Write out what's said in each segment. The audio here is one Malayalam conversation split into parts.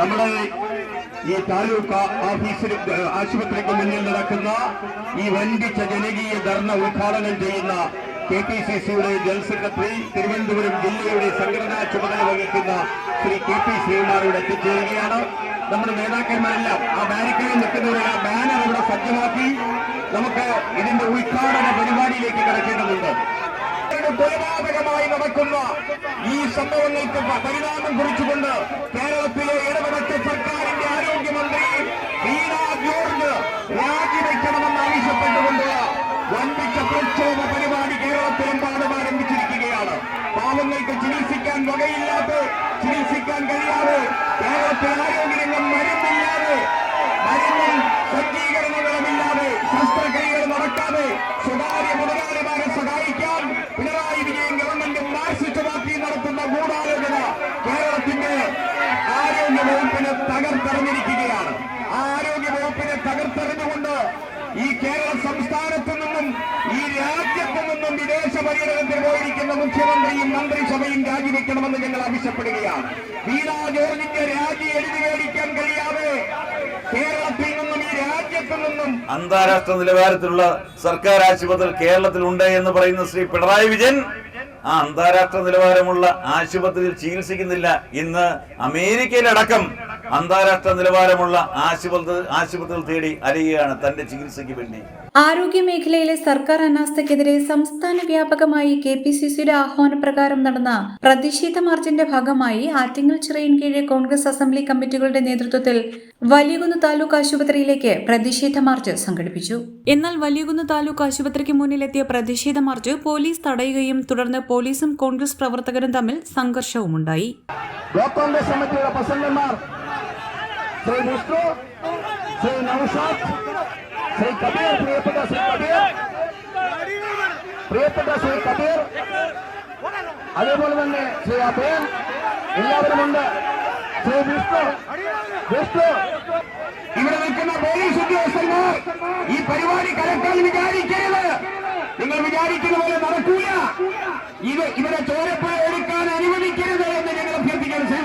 നമ്മുടെ ഈ താലൂക്ക് ഓഫീസിൽ ആശുപത്രിക്ക് മുന്നിൽ നടക്കുന്ന ഈ വൻപിച്ച ജനകീയ ധർണ ഉദ്ഘാടനം ചെയ്യുന്ന കെ പി സി സിയുടെ ജനറൽ സെക്രട്ടറി തിരുവനന്തപുരം ജില്ലയുടെ സംഘടനാ ചുമതല വഹിക്കുന്ന ശ്രീ കെ പി ശ്രീകുമാർ ഇവിടെ എത്തിച്ചേരുകയാണ്. നമ്മുടെ നേതാക്കന്മാരെല്ലാം ആ ബാരിക്കേഡിൽ നിൽക്കുന്നവരെ ആ ബാനർ ഇവിടെ സജ്ജമാക്കി നമുക്ക് ഇതിന്റെ ഉദ്ഘാടന പരിപാടിയിലേക്ക് കിടക്കേണ്ടതുണ്ട്. കൊലപാതകമായി നടക്കുന്ന ഈ സംഭവങ്ങൾക്ക് പരിണാമം കുറിച്ചുകൊണ്ട് കേരളത്തിലെ ഇടപെടച്ച സർക്കാരിന്റെ ആരോഗ്യമന്ത്രി വീണ ജോർജ് രാജിവെക്കണമെന്ന് ആവശ്യപ്പെട്ടുകൊണ്ട് വൻപിച്ച പ്രക്ഷോഭ പരിപാടി കേരളത്തിലെമ്പാടും ആരംഭിച്ചിരിക്കുകയാണ്. പാവങ്ങൾക്ക് ചികിത്സിക്കാൻ വകയില്ലാതെ ചികിത്സിക്കാൻ കഴിയാതെ കേരളത്തിൽ ആരോഗ്യരംഗം തകർത്തെറിഞ്ഞിരിക്കുകയാണ് ആ ആരോഗ്യ വകുപ്പിനെ തകർത്തെറിഞ്ഞുകൊണ്ട് ഈ കേരള സംസ്ഥാനത്തു നിന്നും ഈ രാജ്യത്തു നിന്നും വിദേശ പര്യടനത്തിൽ പോയിരിക്കുന്ന മുഖ്യമന്ത്രിയും മന്ത്രിസഭയും രാജിവെക്കണമെന്ന് ഞങ്ങൾ ആവശ്യപ്പെടുകയാണ്. വീണ ജോർജിന്റെ രാജി എഴുതി മേടിക്കാൻ കഴിയാതെ കേരളത്തിൽ നിന്നും ഈ രാജ്യത്തു നിന്നും അന്താരാഷ്ട്ര നിലവാരത്തിലുള്ള സർക്കാർ ആശുപത്രി കേരളത്തിൽ ഉണ്ട് എന്ന് പറയുന്ന ശ്രീ പിണറായി വിജയൻ ആ അന്താരാഷ്ട്ര നിലവാരമുള്ള ആശുപത്രിയിൽ ചികിത്സിക്കുന്നില്ല ഇന്ന് അമേരിക്കയിലടക്കം അന്താരാഷ്ട്ര നിലവാരമുള്ള ആശുപത്രി ആശുപത്രികൾ തേടി അലയുകയാണ് തന്റെ ചികിത്സയ്ക്ക് വേണ്ടി. ആരോഗ്യ മേഖലയിലെ സർക്കാർ അനാസ്ഥയ്ക്കെതിരെ സംസ്ഥാന വ്യാപകമായി കെ പി സി സിയുടെ ആഹ്വാനപ്രകാരം നടന്ന പ്രതിഷേധ മാർച്ചിന്റെ ഭാഗമായി ആറ്റിങ്ങൽ ചിറയിൻ കീഴെ കോൺഗ്രസ് അസംബ്ലി കമ്മിറ്റികളുടെ നേതൃത്വത്തിൽ വലിയകുന്ന് താലൂക്ക് ആശുപത്രിയിലേക്ക് പ്രതിഷേധ മാർച്ച് സംഘടിപ്പിച്ചു. എന്നാൽ വലിയകുന്ന് താലൂക്ക് ആശുപത്രിക്ക് മുന്നിലെത്തിയ പ്രതിഷേധ മാർച്ച് പോലീസ് തടയുകയും തുടർന്ന് പോലീസും കോൺഗ്രസ് പ്രവർത്തകരും തമ്മിൽ സംഘർഷവുമുണ്ടായി. ബ്ലോക്ക് കോൺഗ്രസ് കമ്മിറ്റിയുടെ പ്രസിഡന്റുമാർ ശ്രീ വിഷ്ണു ശ്രീ നൌഷാദ് ശ്രീ കബീർ പ്രിയപ്പെട്ട ശ്രീ കബീർ. പ്രിയപ്പെട്ട ശ്രീ കബീർ. അതേപോലെ തന്നെ ശ്രീ അഭയൻ. എല്ലാവരുമുണ്ട് ശ്രീ വിഷ്ണു. വിഷ്ണു. ഇവിടെ നിൽക്കുന്ന പോലീസ് ഉദ്യോഗസ്ഥന്മാർ ഈ പരിപാടി കലക്കാൻ വിചാരിക്കരുത്. നിങ്ങൾ വിചാരിക്കുന്ന പോലെ നടക്കൂല. ഇത് ഇവരെ ചോരപ്പുഴ എടുക്കാൻ അനുവദിക്കരുത് എന്ന് ഞങ്ങൾ അഭ്യർത്ഥിക്കുന്നു. ശ്രീ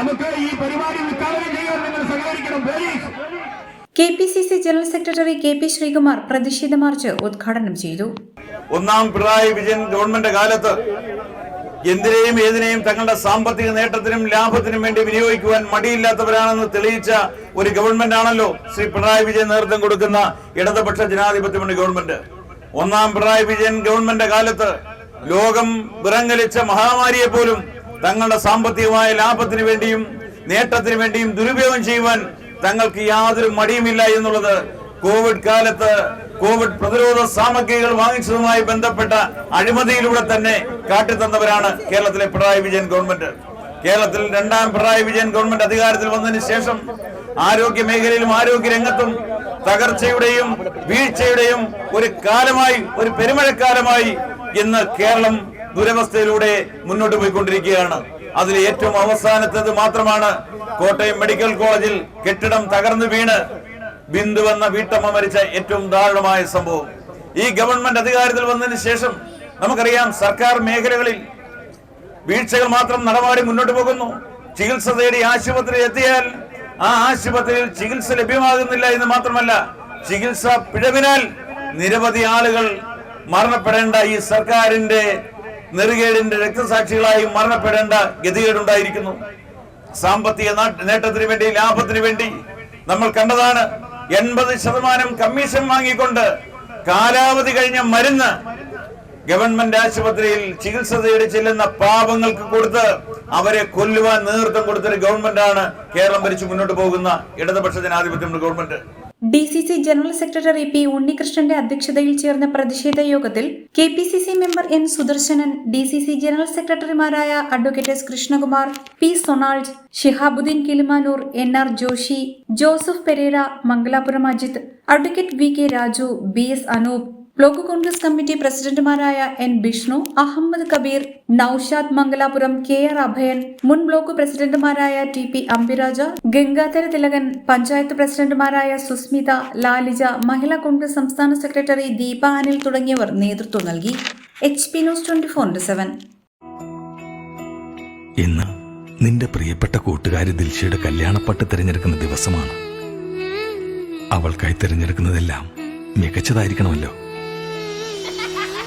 നമുക്ക് ഈ പരിപാടി ഉദ്ഘാടനം ചെയ്യാൻ നിങ്ങൾ സഹകരിക്കണം police. K P C C general secretary K P Sreekumar പ്രതിഷേധ മാർച്ച് ഉദ്ഘാടനം ചെയ്തു. ഒന്നാം പിണറായി വിജയൻ ഗവൺമെന്റ് കാലത്ത് എന്തിനേയും ഏതിനേയും തങ്ങളുടെ സാമ്പത്തിക നേട്ടത്തിനും ലാഭത്തിനും വേണ്ടി വിനിയോഗിക്കുവാൻ മടിയില്ലാത്തവരാണെന്ന് തെളിയിച്ച ഒരു ഗവൺമെന്റ് ആണല്ലോ ശ്രീ പിണറായി വിജയൻ നേതൃത്വം കൊടുക്കുന്ന ഇടതുപക്ഷ ജനാധിപത്യ മുന്നണി ഗവൺമെന്റ്. ഒന്നാം പിണറായി വിജയൻ ഗവൺമെന്റ് കാലത്ത് ലോകം വിറങ്ങലിച്ച മഹാമാരിയെ പോലും തങ്ങളുടെ സാമ്പത്തികമായ ലാഭത്തിന് വേണ്ടിയും നേട്ടത്തിന് വേണ്ടിയും ദുരുപയോഗം ചെയ്യുവാൻ തങ്ങൾക്ക് യാതൊരു മടിയുമില്ല എന്നുള്ളത് കോവിഡ് കാലത്ത് കോവിഡ് പ്രതിരോധ സാമഗ്രികൾ വാങ്ങിച്ചതുമായി ബന്ധപ്പെട്ട അഴിമതിയിലൂടെ തന്നെ കാട്ടിത്തന്നവരാണ് കേരളത്തിലെ പിണറായി വിജയൻ ഗവൺമെന്റ്. കേരളത്തിൽ രണ്ടാം പിണറായി വിജയൻ ഗവൺമെന്റ് അധികാരത്തിൽ വന്നതിന് ശേഷം ആരോഗ്യ മേഖലയിലും ആരോഗ്യ രംഗത്തും തകർച്ചയുടെയും വീഴ്ചയുടെയും ഒരു കാലമായി ഒരു പെരുമഴക്കാലമായി ഇന്ന് കേരളം ദുരവസ്ഥയിലൂടെ മുന്നോട്ട് പോയിക്കൊണ്ടിരിക്കുകയാണ്. അതിൽ ഏറ്റവും അവസാനത്തത് മാത്രമാണ് കോട്ടയം മെഡിക്കൽ കോളേജിൽ കെട്ടിടം തകർന്നു വീണ് ബിന്ദു എന്ന വീട്ടമ്മ മരിച്ച ഏറ്റവും ദാരുണമായ സംഭവം. ഈ ഗവൺമെന്റ് അധികാരത്തിൽ വന്നതിന് ശേഷം നമുക്കറിയാം സർക്കാർ മേഖലകളിൽ വീഴ്ചകൾ മാത്രം നടമാടി മുന്നോട്ട് പോകുന്നു. ചികിത്സ തേടി ആശുപത്രിയിൽ എത്തിയാൽ ആ ആശുപത്രിയിൽ ചികിത്സ ലഭ്യമാകുന്നില്ല എന്ന് മാത്രമല്ല ചികിത്സ പിഴവിനാൽ നിരവധി ആളുകൾ മരണപ്പെടേണ്ട ഈ സർക്കാരിന്റെ നെറുകേടിന്റെ രക്തസാക്ഷികളായി മരണപ്പെടേണ്ട ഗതികേടുണ്ടായിരിക്കുന്നു. സാമ്പത്തിക നാട്ട് നേട്ടത്തിന് വേണ്ടി ലാഭത്തിന് വേണ്ടി നമ്മൾ കണ്ടതാണ് എൺപത് ശതമാനം കമ്മീഷൻ വാങ്ങിക്കൊണ്ട് കാലാവധി കഴിഞ്ഞ മരുന്ന് ഗവൺമെന്റ് ആശുപത്രിയിൽ ചികിത്സ തേടി ചെല്ലുന്ന പാപങ്ങൾക്ക് കൊടുത്ത് അവരെ കൊല്ലുവാൻ നേതൃത്വം കൊടുത്തൊരു ഗവൺമെന്റാണ് കേരളം ഭരിച്ചു മുന്നോട്ട് പോകുന്ന ഇടതുപക്ഷ ജനാധിപത്യമുള്ള government. D C C general secretary P ഉണ്ണികൃഷ്ണന്റെ അധ്യക്ഷതയിൽ ചേർന്ന പ്രതിഷേധ യോഗത്തിൽ K P C C member N Sudarsanan D C C general സെക്രട്ടറിമാരായ advocate S Krishnakumar P Sonald Shihabuddin Kilimanoor N R Joshi Joseph Perera Mangalapuram Ajith advocate V K Raju B S Anoop block Congress committee പ്രസിഡന്റുമാരായ N Bishnu Ahammed Kabeer Noushad Mangalapuram K R Abhayan മുൻ ബ്ലോക്ക് പ്രസിഡന്റുമാരായ ടി പി അംബിരാജ ഗംഗാധര തിലകൻ പഞ്ചായത്ത് പ്രസിഡന്റുമാരായ സുസ്മിത ലാലിജ മഹിളാ കോൺഗ്രസ് സംസ്ഥാന സെക്രട്ടറി ദീപ അനിൽ തുടങ്ങിയവർ നേതൃത്വം നൽകി. H P news twenty four seven. ഇന്ന് നിന്റെ പ്രിയപ്പെട്ട കൂട്ടുകാരി ദിൽഷയുടെ കല്യാണപ്പട്ട് തിരഞ്ഞെടുക്കുന്ന ദിവസമാണ്. അവൾക്കായി തിരഞ്ഞെടുക്കുന്നതെല്ലാം മികച്ചതായിരിക്കണമല്ലോ.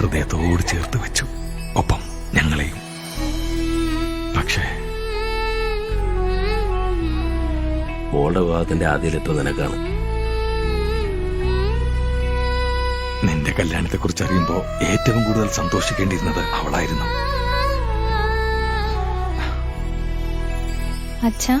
ഹൃദയത്തോട് ചേർത്ത് വെച്ചു. ഒപ്പം ഞങ്ങളെയും. പക്ഷേ മോളുടെ വിവാഹത്തിന്റെ ആദ്യയിലെത്തുക നിനക്കാണ്. നിന്റെ കല്യാണത്തെക്കുറിച്ച് അറിയുമ്പോ ഏറ്റവും കൂടുതൽ സന്തോഷിക്കേണ്ടിയിരുന്നത് അവളായിരുന്നു. അച്ഛാ